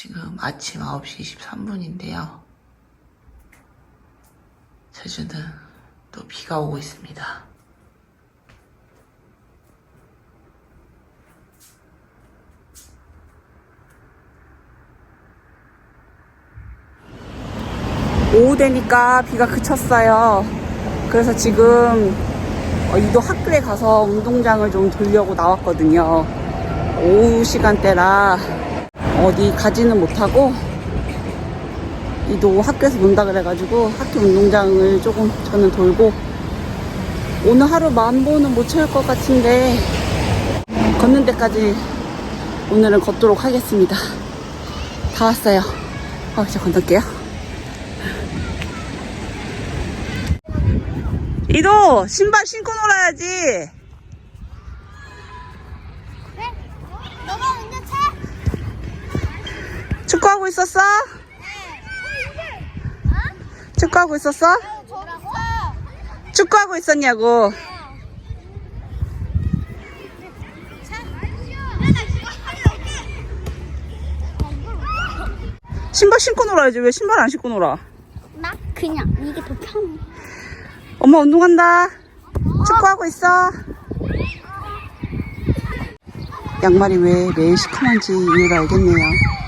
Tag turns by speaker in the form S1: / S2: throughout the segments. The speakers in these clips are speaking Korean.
S1: 지금 아침 9시 23분인데요. 제주는 또 비가 오고 있습니다.
S2: 오후 되니까 비가 그쳤어요. 그래서 지금 어, 이도 학교에 가서 운동장을 좀 돌려고 나왔거든요. 오후 시간대라 어디 가지는 못하고 이도 학교에서 논다 그래가지고 학교 운동장을 조금 저는 돌고 오늘 하루 만 보는 못 채울 것 같은데 걷는 데까지 오늘은 걷도록 하겠습니다. 다 왔어요. 어, 이제 건널게요. 이도 신발 신고 놀아야지.
S3: 네? 너가 운전 차?
S2: 축구하고 있었어? 축구하고 있었어? 축구하고 있었냐고. 신발 신고 놀아야지. 왜 신발 안 신고 놀아?
S3: 나 그냥 이게 더 편해.
S2: 엄마 운동한다. 축구하고 있어. 양말이 왜 매일 시커먼지 이유를 알겠네요.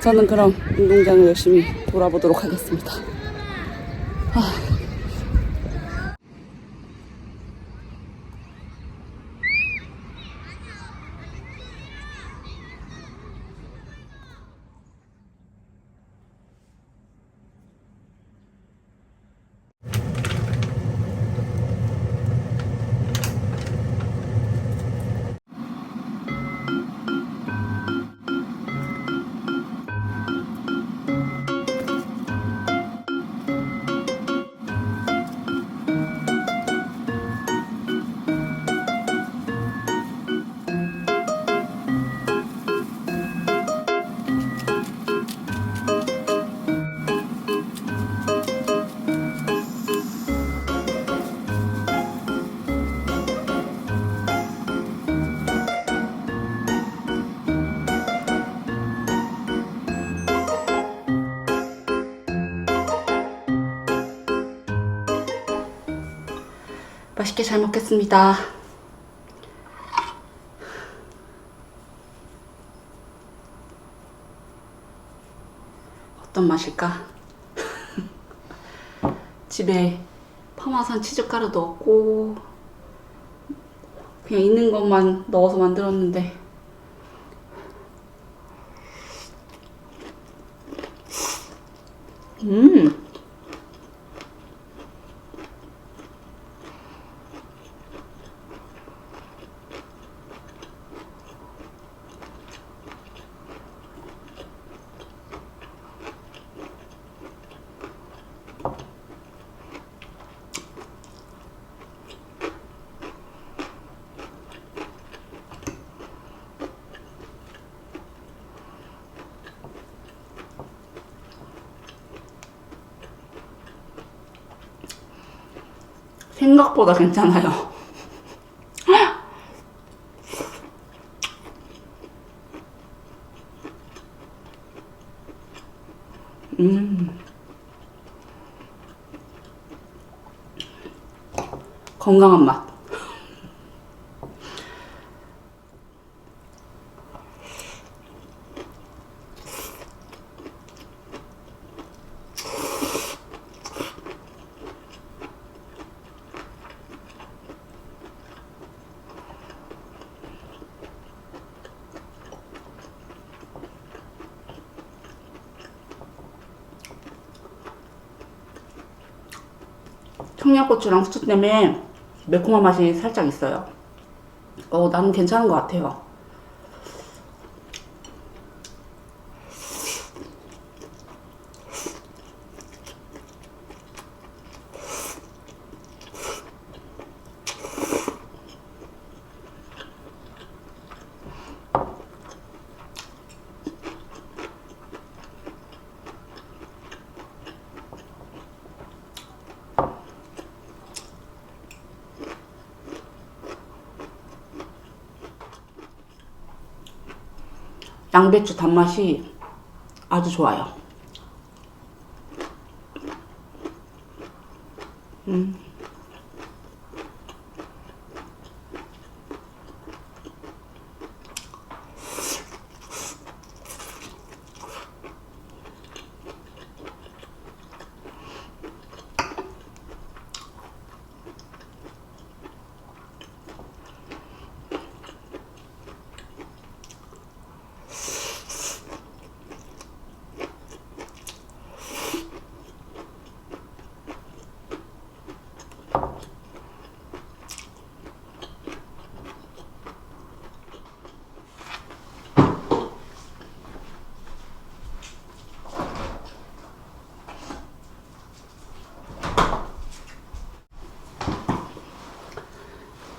S2: 저는 그럼 운동장을 열심히 돌아보도록 하겠습니다. 맛있게 잘 먹겠습니다. 어떤 맛일까? 집에 파마산 치즈가루도 없고 그냥 있는 것만 넣어서 만들었는데 음 생각보다 괜찮아요. 음. 건강한 맛. 청양고추랑 후추 때문에 매콤한 맛이 살짝 있어요. 어, 나는 괜찮은 것 같아요. 양배추 단맛이 아주 좋아요. 음.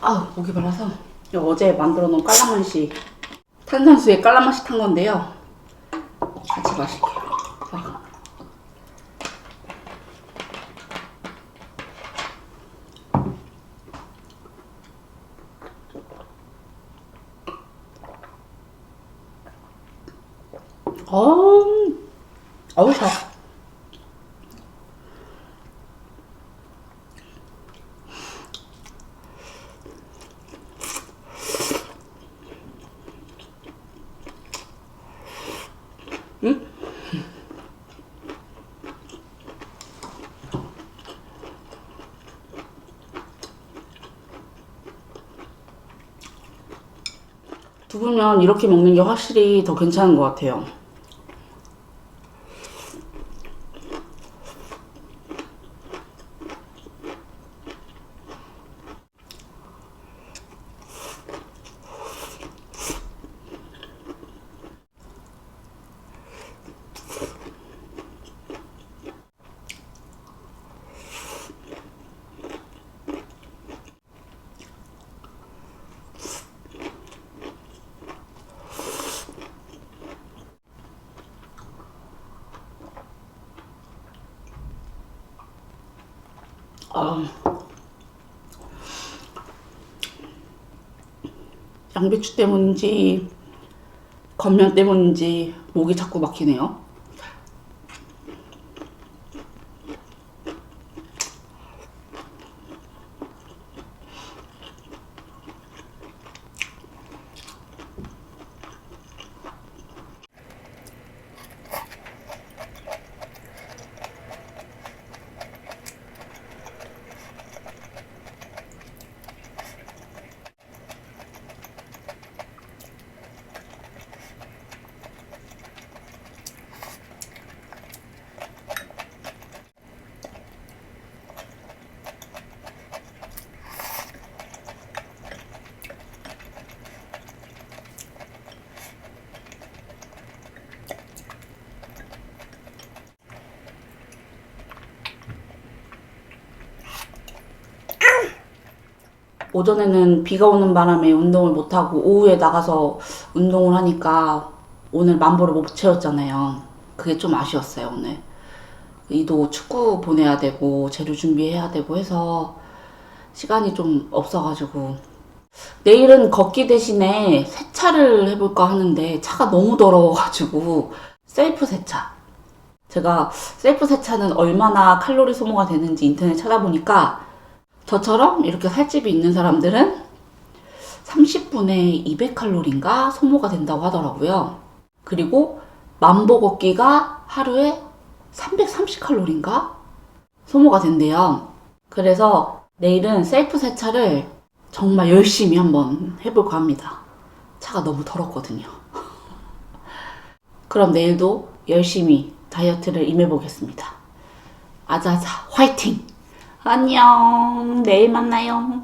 S2: 아 목이 말라서 어제 만들어 놓은 깔라맛이 탄산수에 깔라맛이 탄 건데요. 같이 마실게요. 자. 어, 어우, 자. 두부면 이렇게 먹는 게 확실히 더 괜찮은 것 같아요. 아, 양배추 때문인지 겉면 때문인지 목이 자꾸 막히네요. 오전에는 비가 오는 바람에 운동을 못하고 오후에 나가서 운동을 하니까 오늘 만보를 못 채웠잖아요. 그게 좀 아쉬웠어요, 오늘. 이도 축구 보내야 되고, 재료 준비해야 되고 해서 시간이 좀 없어가지고. 내일은 걷기 대신에 세차를 해볼까 하는데 차가 너무 더러워가지고 셀프 세차. 제가 셀프 세차는 얼마나 칼로리 소모가 되는지 인터넷 찾아보니까 저처럼 이렇게 살집이 있는 사람들은 30분에 200칼로리인가 소모가 된다고 하더라고요. 그리고 만보 걷기가 하루에 330칼로리인가 소모가 된대요. 그래서 내일은 셀프 세차를 정말 열심히 한번 해볼까 합니다. 차가 너무 더럽거든요. 그럼 내일도 열심히 다이어트를 임해보겠습니다. 아자아자 화이팅! 안녕. 내일 만나요.